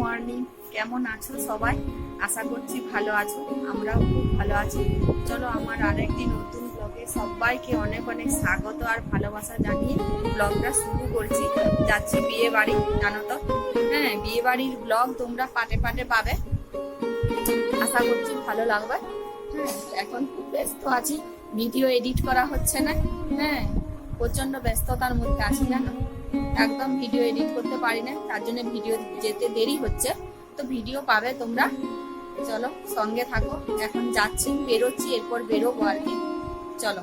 Morning. কেমন আছো সবাই? আশা করছি ভালো আছো। আমরাও খুব ভালো আছি। চলো আমার আরেকটি নতুন ব্লগে সবাইকে অনেক অনেক স্বাগত আর ভালোবাসা জানিয়ে ব্লগটা শুরু করছি। যাচ্ছি বিয়ে বাড়ি, জানো তো? হ্যাঁ বিয়ে বাড়ির ব্লগ তোমরা পাটে পাটে পাবে। আশা করছি ভালো লাগবে। হ্যাঁ এখন খুব ব্যস্ত আছি। ভিডিও এডিট করা হচ্ছে না। হ্যাঁ প্রচণ্ড ব্যস্ততার মধ্যে আছি, জানো? একদম ভিডিও এডিট করতে পারি না, তার জন্য ভিডিও যেতে দেরি হচ্ছে। তো ভিডিও পাবে তোমরা। চলো সঙ্গে থাকো, এখন যাচ্ছি, বেরোচ্ছি, এরপর বেরোবো আর কি। চলো।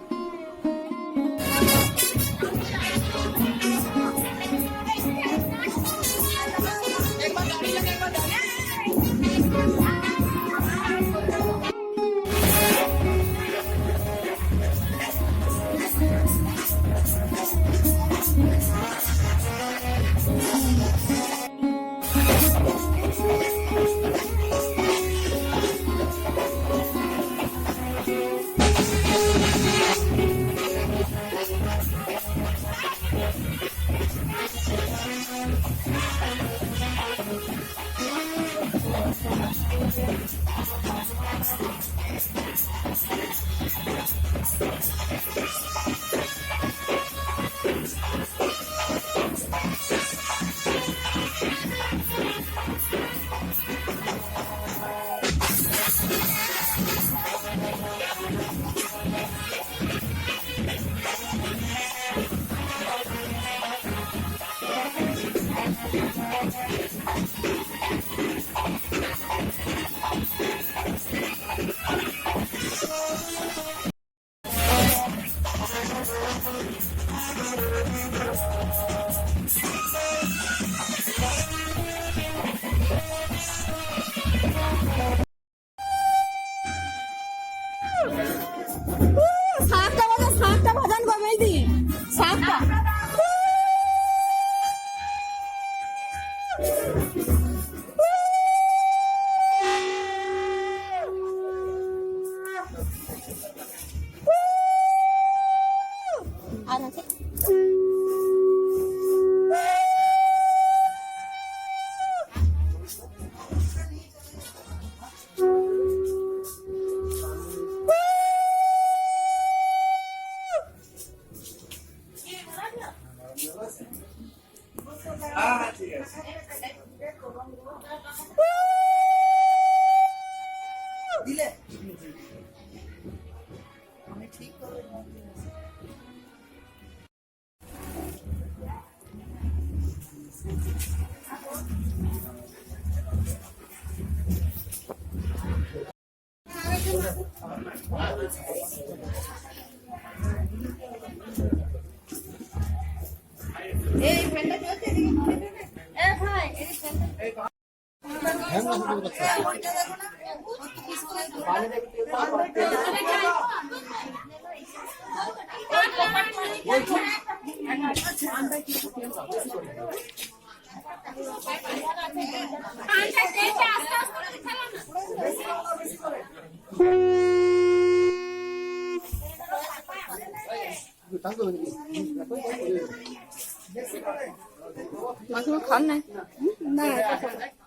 মাকে খান নাই না হ্যাঁ উঠেছে ওই ঘরটা ঠিক আছে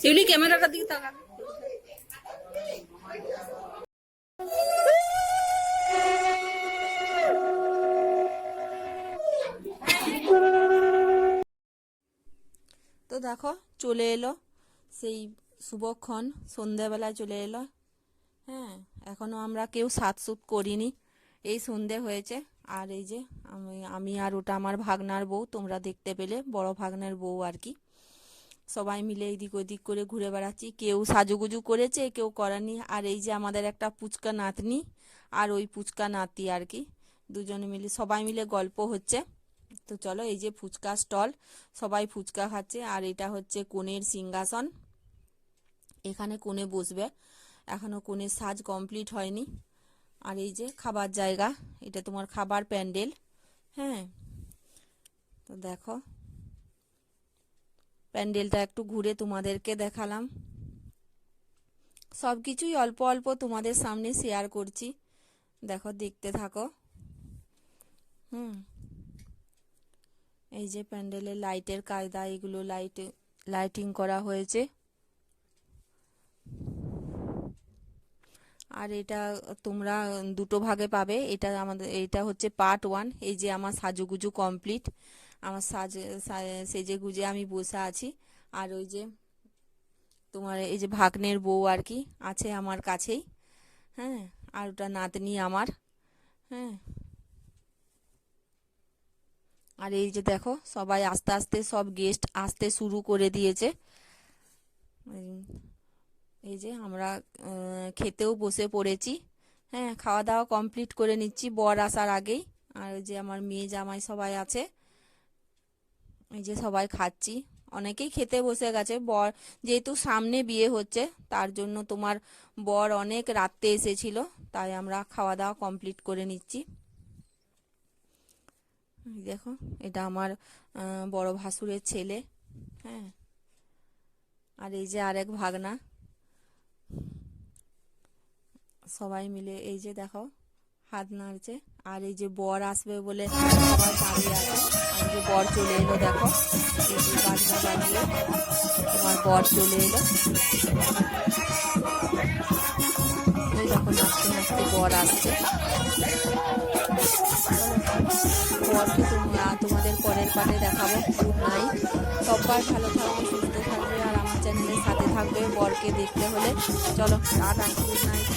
শিউলি দিকে তাকা তো দেখো, চলে এলো সেই শুভক্ষণ সন্ধেবেলায় চলে এলো। হ্যাঁ এখনও আমরা কেউ সাতসুত করিনি। এই সন্ধে হয়েছে। আর এই যে আমি আমি আর ওটা আমার ভাগনার বউ, তোমরা দেখতে পেলে, বড় ভাগনার বউ আর কি। সবাই মিলে এদিক ওদিক করে ঘুরে বেড়াচ্ছি। কেউ সাজুগুজু করেছে, কেউ করেনি আর এই যে আমাদের একটা পুচকা নাতনি আর ওই ফুচকা নাতি আর কি। দুজনে মিলে, সবাই মিলে গল্প হচ্ছে। তো চলো, এই যে ফুচকা স্টল, সবাই ফুচকা খাচ্ছে। আর এটা হচ্ছে কোণের সিংহাসন। এখানে কোণে বসবে। এখনও কোণের সাজ কমপ্লিট হয়নি। আর এই যে খাবার জায়গা, এটা তোমার খাবার প্যান্ডেল হ্যাঁ? তো দেখো, প্যান্ডেলটা একটু ঘুরে তোমাদেরকে দেখালাম। সব কিছুই অল্প অল্প তোমাদের সামনে শেয়ার করছি। দেখো, দেখতে থাকো। হুম। এই যে প্যান্ডেলের লাইটের কায়দা, এগুলো লাইট, লাইটিং করা হয়েছে। আর এটা তোমরা দুটো ভাগে পাবে। এটা আমাদের, এটা হচ্ছে পার্ট ওয়ান এই যে আমার সাজুগুজু কমপ্লিট আমার সাজ সেজে গুজে আমি বসে আছি। আর ওই যে তোমার এই যে ভাগ্নের বউ আর কি আছে আমার কাছেই হ্যাঁ? আর ওটা নাতনি আমার হ্যাঁ? আর এই যে দেখো, সবাই আস্তে আস্তে সব গেস্ট আসতে শুরু করে দিয়েছে। এই যে আমরা খেতেও বসে পড়েছি। হ্যাঁ খাওয়া দাওয়া কমপ্লিট করে নিচ্ছি বর আসার আগেই। আর ওই যে আমার মেয়ে জামাই সবাই আছে। এই যে সবাই খাচ্ছি। অনেকেই খেতে বসে গেছে। বর যেহেতু সামনে বিয়ে হচ্ছে, তার জন্য তোমার বর অনেক রাত্রে এসেছিল, তাই আমরা খাওয়া দাওয়া কমপ্লিট করে নিচ্ছি। দেখো, এটা আমার বড় ভাসুরের ছেলে। হ্যাঁ। আর এই যে আরেক ভাগনা। সবাই মিলে এই যে দেখো, হাত নাড়ছে। আর এই যে বর আসবে বলে যে বর চলে এলো দেখো তোমার বর চলে এলো। এই দেখো, নাচতে নাচতে বর আসছে। বরকে তোমরা তোমাদের পরের পাটে দেখাবো। গুড নাইট সবাই ভালো থাকবে সুস্থ থাকবে আর আমার চ্যানেলের সাথে থাকবে বরকে দেখতে হলে। চলো, টাটা গুড নাইট